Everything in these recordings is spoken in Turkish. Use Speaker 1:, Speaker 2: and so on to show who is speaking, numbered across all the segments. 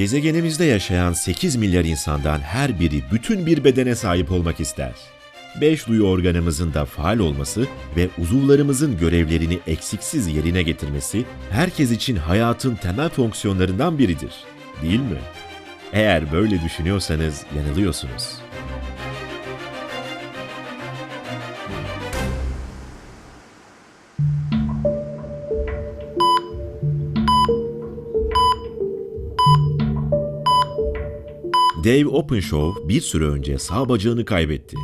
Speaker 1: Gezegenimizde yaşayan 8 milyar insandan her biri bütün bir bedene sahip olmak ister. Beş duyu organımızın da faal olması ve uzuvlarımızın görevlerini eksiksiz yerine getirmesi herkes için hayatın temel fonksiyonlarından biridir. Değil mi? Eğer böyle düşünüyorsanız yanılıyorsunuz. Dave Openshaw bir süre önce sağ bacağını kaybetti.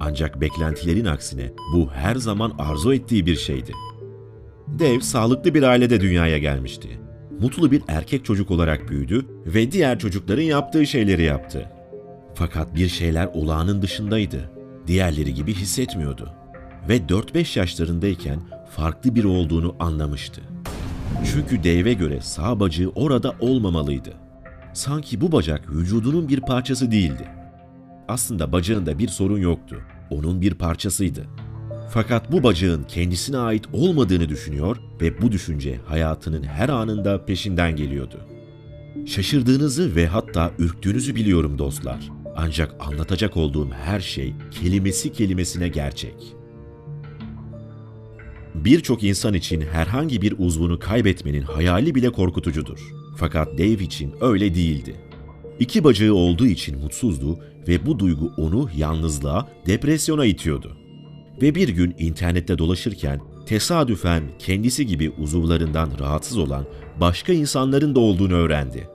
Speaker 1: Ancak beklentilerin aksine bu her zaman arzu ettiği bir şeydi. Dave sağlıklı bir ailede dünyaya gelmişti. Mutlu bir erkek çocuk olarak büyüdü ve diğer çocukların yaptığı şeyleri yaptı. Fakat bir şeyler olağanın dışındaydı. Diğerleri gibi hissetmiyordu. Ve 4-5 yaşlarındayken farklı biri olduğunu anlamıştı. Çünkü Dave'e göre sağ bacağı orada olmamalıydı. Sanki bu bacak vücudunun bir parçası değildi. Aslında bacağında bir sorun yoktu. Onun bir parçasıydı. Fakat bu bacağın kendisine ait olmadığını düşünüyor ve bu düşünce hayatının her anında peşinden geliyordu. Şaşırdığınızı ve hatta ürktüğünüzü biliyorum dostlar. Ancak anlatacak olduğum her şey kelimesi kelimesine gerçek. Birçok insan için herhangi bir uzvunu kaybetmenin hayali bile korkutucudur. Fakat Dave için öyle değildi. İki bacağı olduğu için mutsuzdu ve bu duygu onu yalnızlığa, depresyona itiyordu. Ve bir gün internette dolaşırken tesadüfen kendisi gibi uzuvlarından rahatsız olan başka insanların da olduğunu öğrendi.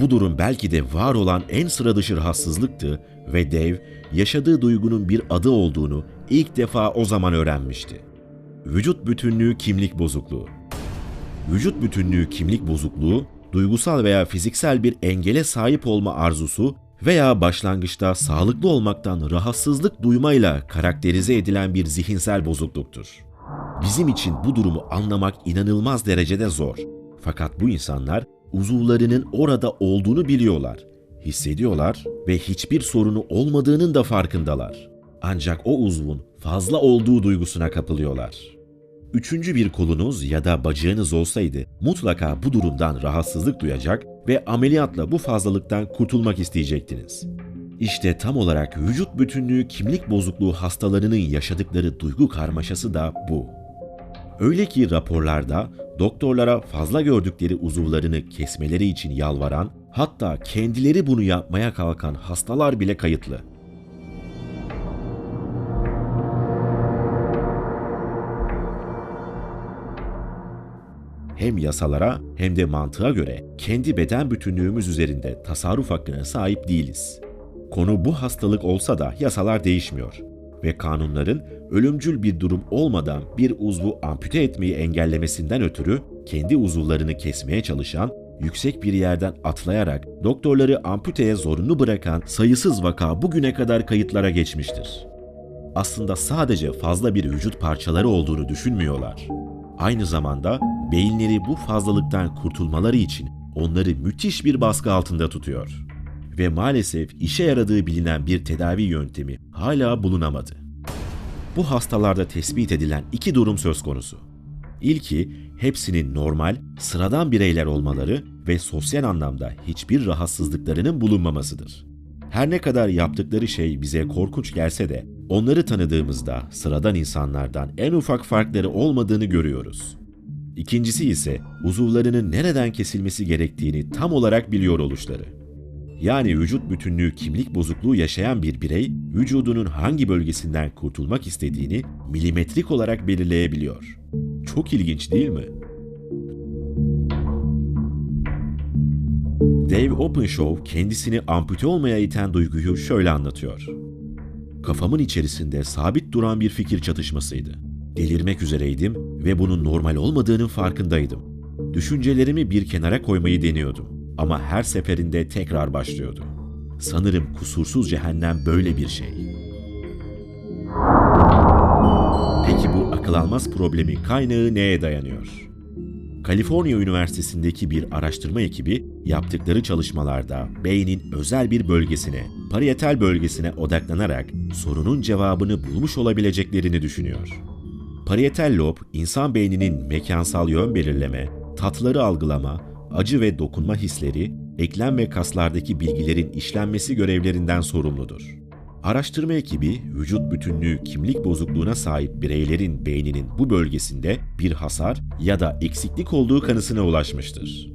Speaker 1: Bu durum belki de var olan en sıra dışı rahatsızlıktı ve Dave yaşadığı duygunun bir adı olduğunu ilk defa o zaman öğrenmişti. Vücut bütünlüğü kimlik bozukluğu. Vücut bütünlüğü kimlik bozukluğu, duygusal veya fiziksel bir engele sahip olma arzusu veya başlangıçta sağlıklı olmaktan rahatsızlık duymayla karakterize edilen bir zihinsel bozukluktur. Bizim için bu durumu anlamak inanılmaz derecede zor. Fakat bu insanlar uzuvlarının orada olduğunu biliyorlar, hissediyorlar ve hiçbir sorunu olmadığının da farkındalar. Ancak o uzvun fazla olduğu duygusuna kapılıyorlar. Üçüncü bir kolunuz ya da bacağınız olsaydı mutlaka bu durumdan rahatsızlık duyacak ve ameliyatla bu fazlalıktan kurtulmak isteyecektiniz. İşte tam olarak vücut bütünlüğü kimlik bozukluğu hastalarının yaşadıkları duygu karmaşası da bu. Öyle ki raporlarda doktorlara fazla gördükleri uzuvlarını kesmeleri için yalvaran, hatta kendileri bunu yapmaya kalkan hastalar bile kayıtlı. Hem yasalara hem de mantığa göre kendi beden bütünlüğümüz üzerinde tasarruf hakkına sahip değiliz. Konu bu hastalık olsa da yasalar değişmiyor ve kanunların ölümcül bir durum olmadan bir uzvu ampute etmeyi engellemesinden ötürü kendi uzuvlarını kesmeye çalışan, yüksek bir yerden atlayarak doktorları amputeye zorunlu bırakan sayısız vaka bugüne kadar kayıtlara geçmiştir. Aslında sadece fazla bir vücut parçaları olduğunu düşünmüyorlar. Aynı zamanda beyinleri bu fazlalıktan kurtulmaları için onları müthiş bir baskı altında tutuyor. Ve maalesef işe yaradığı bilinen bir tedavi yöntemi hala bulunamadı. Bu hastalarda tespit edilen iki durum söz konusu. İlki hepsinin normal, sıradan bireyler olmaları ve sosyal anlamda hiçbir rahatsızlıklarının bulunmamasıdır. Her ne kadar yaptıkları şey bize korkunç gelse de onları tanıdığımızda sıradan insanlardan en ufak farkları olmadığını görüyoruz. İkincisi ise uzuvlarının nereden kesilmesi gerektiğini tam olarak biliyor oluşları. Yani vücut bütünlüğü kimlik bozukluğu yaşayan bir birey, vücudunun hangi bölgesinden kurtulmak istediğini milimetrik olarak belirleyebiliyor. Çok ilginç değil mi? Dave Openshaw kendisini ampute olmaya iten duyguyu şöyle anlatıyor. Kafamın içerisinde sabit duran bir fikir çatışmasıydı. Delirmek üzereydim ve bunun normal olmadığının farkındaydım. Düşüncelerimi bir kenara koymayı deniyordum ama her seferinde tekrar başlıyordu. Sanırım kusursuz cehennem böyle bir şey. Peki bu akıl almaz problemin kaynağı neye dayanıyor? Kaliforniya Üniversitesi'ndeki bir araştırma ekibi yaptıkları çalışmalarda beynin özel bir bölgesine, parietal bölgesine odaklanarak sorunun cevabını bulmuş olabileceklerini düşünüyor. Parietal lob, insan beyninin mekansal yön belirleme, tatları algılama, acı ve dokunma hisleri, eklem ve kaslardaki bilgilerin işlenmesi görevlerinden sorumludur. Araştırma ekibi, vücut bütünlüğü kimlik bozukluğuna sahip bireylerin beyninin bu bölgesinde bir hasar ya da eksiklik olduğu kanısına ulaşmıştır.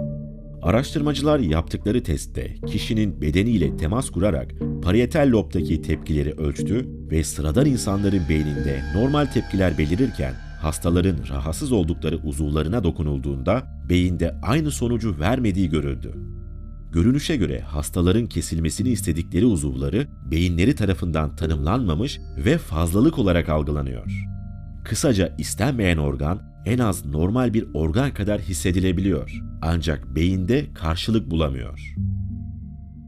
Speaker 1: Araştırmacılar yaptıkları testte kişinin bedeniyle temas kurarak parietal lobdaki tepkileri ölçtü ve sıradan insanların beyninde normal tepkiler belirirken hastaların rahatsız oldukları uzuvlarına dokunulduğunda beyinde aynı sonucu vermediği görüldü. Görünüşe göre hastaların kesilmesini istedikleri uzuvları beyinleri tarafından tanımlanmamış ve fazlalık olarak algılanıyor. Kısaca istenmeyen organ en az normal bir organ kadar hissedilebiliyor. Ancak beyinde karşılık bulamıyor.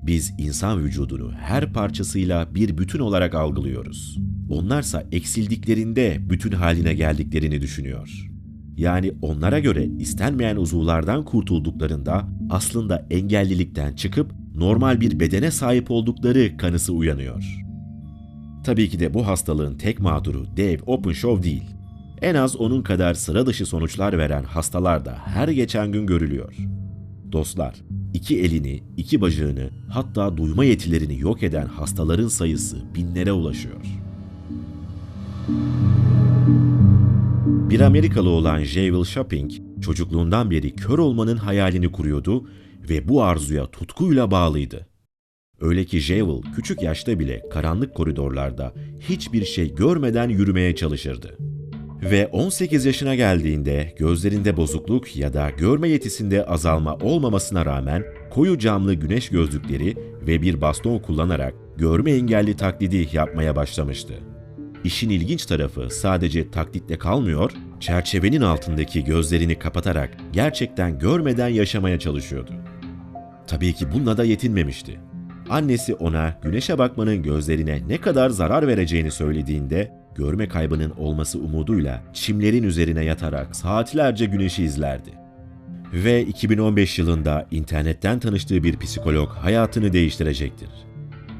Speaker 1: Biz insan vücudunu her parçasıyla bir bütün olarak algılıyoruz. Onlarsa eksildiklerinde bütün haline geldiklerini düşünüyor. Yani onlara göre istenmeyen uzuvlardan kurtulduklarında aslında engellilikten çıkıp normal bir bedene sahip oldukları kanısı uyanıyor. Tabii ki de bu hastalığın tek mağduru Dave Openshaw değil. En az onun kadar sıra dışı sonuçlar veren hastalar da her geçen gün görülüyor. Dostlar, iki elini, iki bacağını, hatta duyma yetilerini yok eden hastaların sayısı binlere ulaşıyor. Bir Amerikalı olan Jewel Shopping, çocukluğundan beri kör olmanın hayalini kuruyordu ve bu arzuya tutkuyla bağlıydı. Öyle ki Jewel küçük yaşta bile karanlık koridorlarda hiçbir şey görmeden yürümeye çalışırdı. Ve 18 yaşına geldiğinde gözlerinde bozukluk ya da görme yetisinde azalma olmamasına rağmen koyu camlı güneş gözlükleri ve bir baston kullanarak görme engelli taklidi yapmaya başlamıştı. İşin ilginç tarafı sadece taklitle kalmıyor, çerçevenin altındaki gözlerini kapatarak gerçekten görmeden yaşamaya çalışıyordu. Tabii ki bununla da yetinmemişti. Annesi ona güneşe bakmanın gözlerine ne kadar zarar vereceğini söylediğinde görme kaybının olması umuduyla çimlerin üzerine yatarak saatlerce güneşi izlerdi. Ve 2015 yılında internetten tanıştığı bir psikolog hayatını değiştirecektir.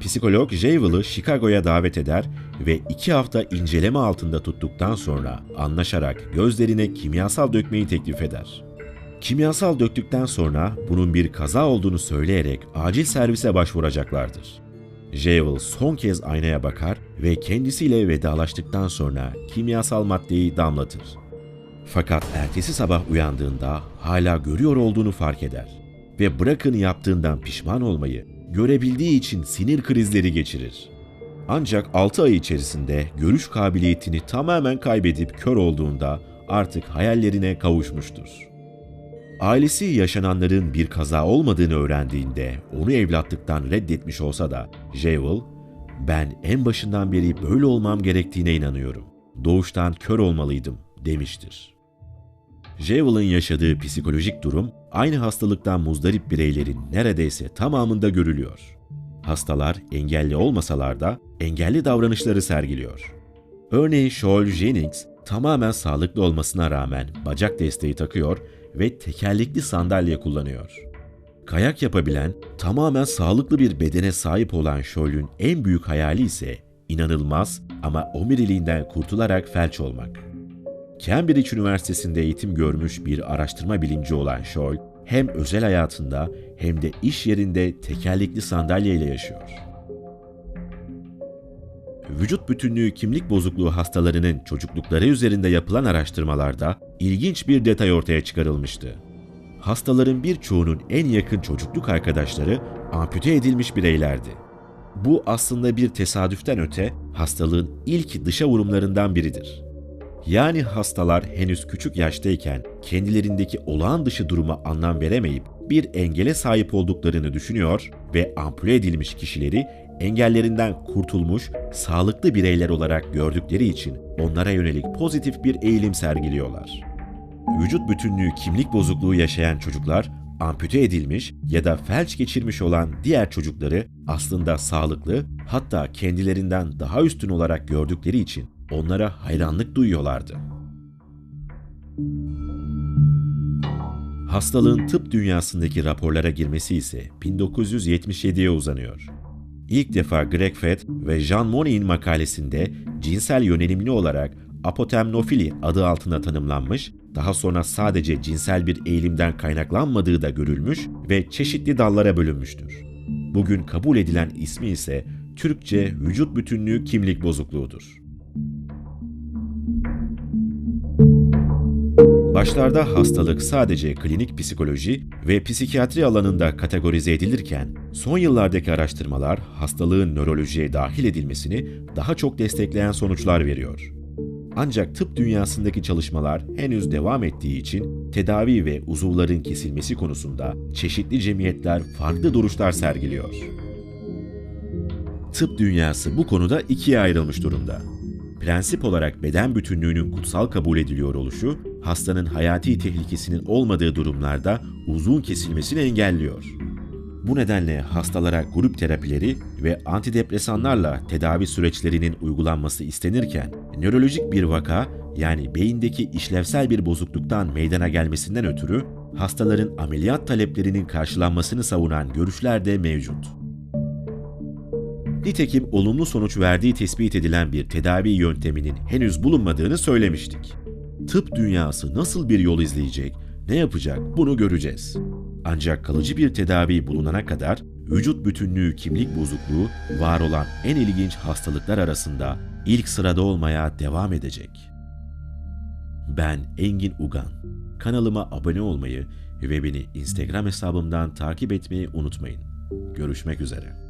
Speaker 1: Psikolog Jewel'ı Chicago'ya davet eder ve iki hafta inceleme altında tuttuktan sonra anlaşarak gözlerine kimyasal dökmeyi teklif eder. Kimyasal döktükten sonra bunun bir kaza olduğunu söyleyerek acil servise başvuracaklardır. Jewel son kez aynaya bakar ve kendisiyle vedalaştıktan sonra kimyasal maddeyi damlatır. Fakat ertesi sabah uyandığında hala görüyor olduğunu fark eder ve bırakın yaptığından pişman olmayı, görebildiği için sinir krizleri geçirir. Ancak 6 ay içerisinde görüş kabiliyetini tamamen kaybedip kör olduğunda artık hayallerine kavuşmuştur. Ailesi yaşananların bir kaza olmadığını öğrendiğinde onu evlatlıktan reddetmiş olsa da Jewel, ben en başından beri böyle olmam gerektiğine inanıyorum. Doğuştan kör olmalıydım demiştir. Jewel'ın yaşadığı psikolojik durum aynı hastalıktan muzdarip bireylerin neredeyse tamamında görülüyor. Hastalar engelli olmasalar da engelli davranışları sergiliyor. Örneğin Shoal Jennings tamamen sağlıklı olmasına rağmen bacak desteği takıyor ve tekerlekli sandalye kullanıyor. Kayak yapabilen, tamamen sağlıklı bir bedene sahip olan Scholl'ün en büyük hayali ise inanılmaz ama omuriliğinden kurtularak felç olmak. Cambridge Üniversitesi'nde eğitim görmüş bir araştırma bilimci olan Scholl, hem özel hayatında hem de iş yerinde tekerlekli sandalyeyle yaşıyor. Vücut bütünlüğü kimlik bozukluğu hastalarının çocuklukları üzerinde yapılan araştırmalarda ilginç bir detay ortaya çıkarılmıştı. Hastaların birçoğunun en yakın çocukluk arkadaşları ampute edilmiş bireylerdi. Bu aslında bir tesadüften öte hastalığın ilk dışa vurumlarından biridir. Yani hastalar henüz küçük yaştayken kendilerindeki olağan dışı duruma anlam veremeyip bir engele sahip olduklarını düşünüyor ve ampule edilmiş kişileri engellerinden kurtulmuş, sağlıklı bireyler olarak gördükleri için onlara yönelik pozitif bir eğilim sergiliyorlar. Vücut bütünlüğü kimlik bozukluğu yaşayan çocuklar ampute edilmiş ya da felç geçirmiş olan diğer çocukları aslında sağlıklı, hatta kendilerinden daha üstün olarak gördükleri için onlara hayranlık duyuyorlardı. Hastalığın tıp dünyasındaki raporlara girmesi ise 1977'ye uzanıyor. İlk defa Greg Fett ve Jean Monet'in makalesinde cinsel yönelimli olarak apotemnofili adı altında tanımlanmış, daha sonra sadece cinsel bir eğilimden kaynaklanmadığı da görülmüş ve çeşitli dallara bölünmüştür. Bugün kabul edilen ismi ise Türkçe vücut bütünlüğü kimlik bozukluğudur. Başlarda hastalık sadece klinik psikoloji ve psikiyatri alanında kategorize edilirken, son yıllardaki araştırmalar hastalığın nörolojiye dahil edilmesini daha çok destekleyen sonuçlar veriyor. Ancak tıp dünyasındaki çalışmalar henüz devam ettiği için tedavi ve uzuvların kesilmesi konusunda çeşitli cemiyetler farklı duruşlar sergiliyor. Tıp dünyası bu konuda ikiye ayrılmış durumda. Prensip olarak beden bütünlüğünün kutsal kabul ediliyor oluşu, hastanın hayati tehlikesinin olmadığı durumlarda uzun kesilmesini engelliyor. Bu nedenle hastalara grup terapileri ve antidepresanlarla tedavi süreçlerinin uygulanması istenirken, nörolojik bir vaka yani beyindeki işlevsel bir bozukluktan meydana gelmesinden ötürü hastaların ameliyat taleplerinin karşılanmasını savunan görüşler de mevcut. Nitekim olumlu sonuç verdiği tespit edilen bir tedavi yönteminin henüz bulunmadığını söylemiştik. Tıp dünyası nasıl bir yol izleyecek, ne yapacak bunu göreceğiz. Ancak kalıcı bir tedavi bulunana kadar vücut bütünlüğü kimlik bozukluğu var olan en ilginç hastalıklar arasında ilk sırada olmaya devam edecek. Ben Engin Ugan. Kanalıma abone olmayı ve beni Instagram hesabımdan takip etmeyi unutmayın. Görüşmek üzere.